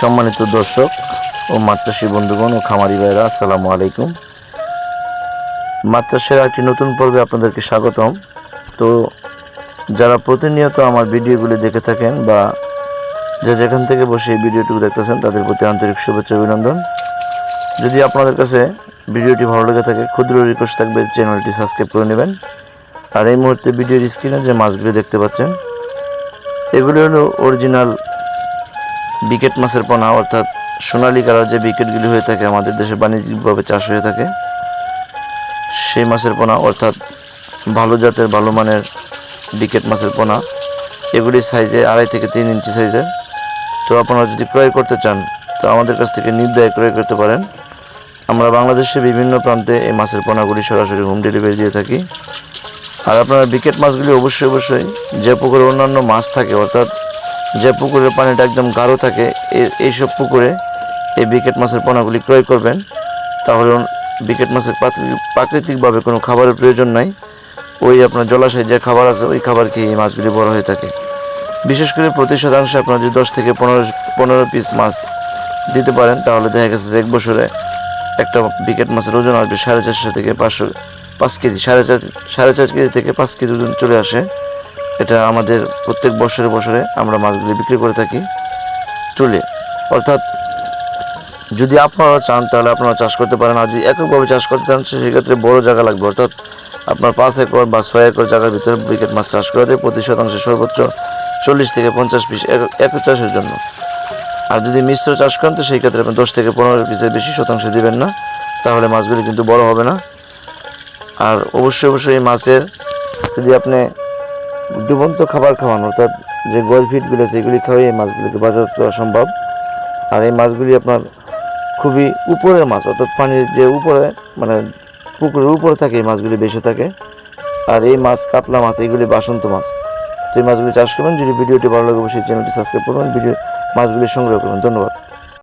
সম্মানিত দর্শক ও মাত্রাসী বন্ধুগণ ও খামারি ভাইরা আসসালামু আলাইকুম। মাত্রাসের একটি নতুন পর্বে আপনাদেরকে স্বাগতম। তো যারা প্রতিনিয়ত আমার ভিডিওগুলি দেখে থাকেন বা যে যেখান থেকে বসে এই ভিডিওটুকু দেখতেছেন, তাদের প্রতি আন্তরিক শুভেচ্ছা অভিনন্দন। যদি আপনাদের কাছে ভিডিওটি ভালো লেগে থাকে, ক্ষুদ্র রিকোয়েস্ট থাকবে, চ্যানেলটি সাবস্ক্রাইব করে নেবেন। আর এই মুহূর্তে ভিডিওর স্ক্রিনে যে মাছগুলি দেখতে পাচ্ছেন, এগুলি হলো অরিজিনাল বিকেট মাছের পোনা, অর্থাৎ সোনালী কালার যে বিকেটগুলি হয়ে থাকে আমাদের দেশে বাণিজ্যিকভাবে চাষ হয়ে থাকে, সেই মাছের পোনা, অর্থাৎ ভালো জাতের, ভালো মানের বিকেট মাছের পোনা। এগুলি সাইজে আড়াই থেকে তিন ইঞ্চি সাইজের তো আপনারা যদি ক্রয় করতে চান, তো আমাদের কাছ থেকে নির্দায় ক্রয় করতে পারেন। আমরা বাংলাদেশের বিভিন্ন প্রান্তে এই মাছের পোনাগুলি সরাসরি হোম ডেলিভারি দিয়ে থাকি। আর আপনারা বিকেট মাছগুলি অবশ্যই অবশ্যই যে পুকুরে অন্যান্য মাছ থাকে, অর্থাৎ যে পুকুরের পানিটা একদম গাঢ় থাকে এইসব পুকুরে এই বিকেট মাছের পোনাগুলি ক্রয় করবেন। তাহলে বিকেট মাছের প্রাকৃতিকভাবে কোনো খাবারের প্রয়োজন নাই। ওই আপনার জলাশয়ে যে খাবার আছে, ওই খাবার খেয়ে এই মাছগুলি বড় হয়ে থাকে। বিশেষ করে প্রতি শতাংশে আপনার যদি দশ থেকে পনেরো পনেরো পিস মাছ দিতে পারেন, তাহলে দেখা গেছে এক বছরে একটা বিকেট মাছের ওজন আসবে সাড়ে চারশো থেকে পাঁচশো পাঁচ কেজি, সাড়ে চার সাড়ে চার কেজি থেকে পাঁচ কেজি ওজন চলে আসে। এটা আমাদের প্রত্যেক বছরে বছরে আমরা মাছগুলি বিক্রি করে থাকি। তুলে অর্থাৎ যদি আপনারা চান, তাহলে আপনারা চাষ করতে পারেন। আর যদি এককভাবে চাষ করতে চান সেক্ষেত্রে বড় জায়গা লাগবে। অর্থাৎ আপনার পাঁচ একর বা ছয় একর জায়গার ভিতরে ব্রিকেট মাছ চাষ করে দেয় প্রতি শতাংশে সর্বোচ্চ চল্লিশ থেকে পঞ্চাশ পিস এক- একক চাষের জন্য। আর যদি মিশ্র চাষ করেন, তো সেই ক্ষেত্রে আপনি দশ থেকে পনেরো পিসের বেশি শতাংশ দিবেন না। তাহলে মাছগুলি কিন্তু বড় হবে না। আর অবশ্যই অবশ্যই এই মাছের যদি আপনি ডুবন্ত খাবার খাওয়ান, অর্থাৎ যে ফিটগুলো আছে, এগুলি খাওয়াই এই মাছগুলিকে বাজারজাত করা সম্ভব। আর এই মাছগুলি আপনার খুবই উপরের মাছ, অর্থাৎ পানির যে উপরে মানে পুকুরের উপরে থাকে, এই মাছগুলি বেশি থাকে। আর এই মাছ কাতলা মাছ, এগুলি বাসন্ত মাছ। তো এই মাছগুলি চাষ করবেন। যদি ভিডিওটি ভালো লাগে, অবশ্যই চ্যানেলটি সাবস্ক্রাইব করবেন, ভিডিও মাছগুলি সংগ্রহ করবেন। ধন্যবাদ।